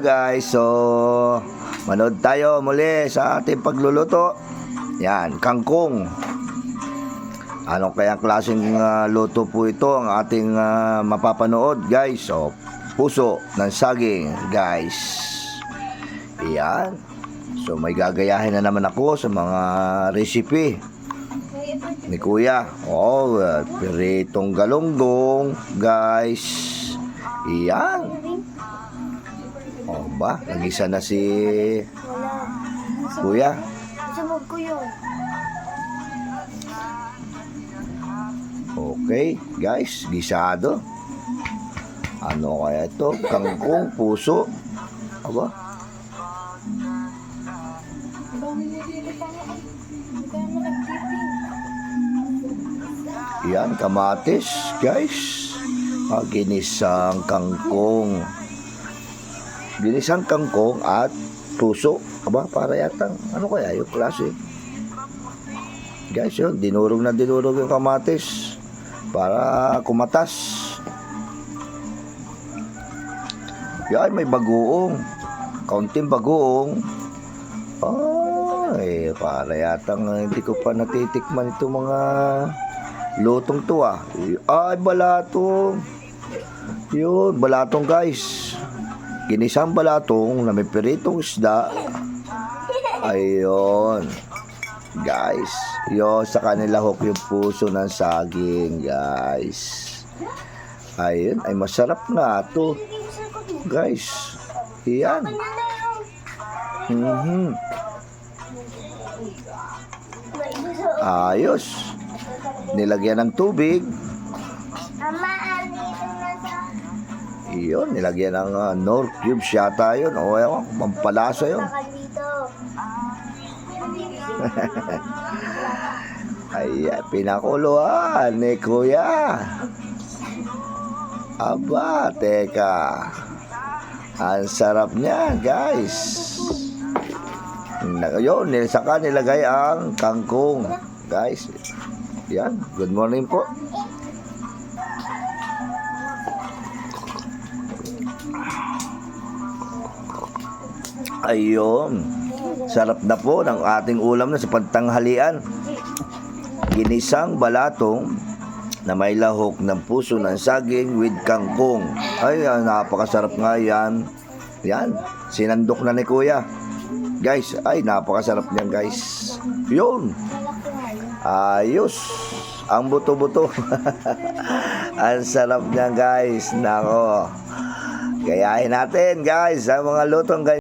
Guys, so manood tayo muli sa ating pagluluto. Yan, kangkong. Ano kaya klaseng ah, luto po ito ang ating ah, mapapanood, guys? So, puso ng saging, guys. Yan. So, may gagayahin na naman ako sa mga recipe ni Kuya. Oh, uh, piritong galunggong, guys. Yan. Oh ba? Nagisa na si. Kuya. Sumog ko yun. Okay, guys, gisado. Ano kaya ito? Kangkong, puso. Aba, yan, kamatis, guys. Ah, ginisang kangkong. Ginisang kangkong at puso. Aba, para yatang, ano kaya yung klase? Guys, yun, dinurog na dinurog yung kamatis para kumatas. Yan, may bagoong. Kaunting bagoong. Ay, para yatang ah, hindi ko pa natitikman ito mga lutong to ah. Ay, balatong. Yun, balatong guys. Ginisang balatong na may piritong isda. Ayun. Guys, yun sa kanila hook yung puso ng saging, guys. Ayun, ay masarap na to. Guys, yan. Mhm. Ayos. Nilagyan ng tubig. Iyon, nilagyan ng uh, Nor Cubes yata yun. O, ewan, pampalasa yun. Ay, pinakuluan ni Kuya. Aba, teka. Ang sarap niya, guys. Yun, saka nilagay ang kangkong. Guys, yan. Good morning po. Ayun. Sarap na po ng ating ulam na sa pantanghalian. Ginisang balatong na may lahok ng puso ng saging with kangkong. Ay, ah, napakasarap nga yan. Yan, sinandok na ni Kuya. Guys, ay, napakasarap niyan guys. Yun, ayos. Ang buto-buto. Ang sarap niyan guys. Nako. Gayahin natin guys, ang mga lutong guys.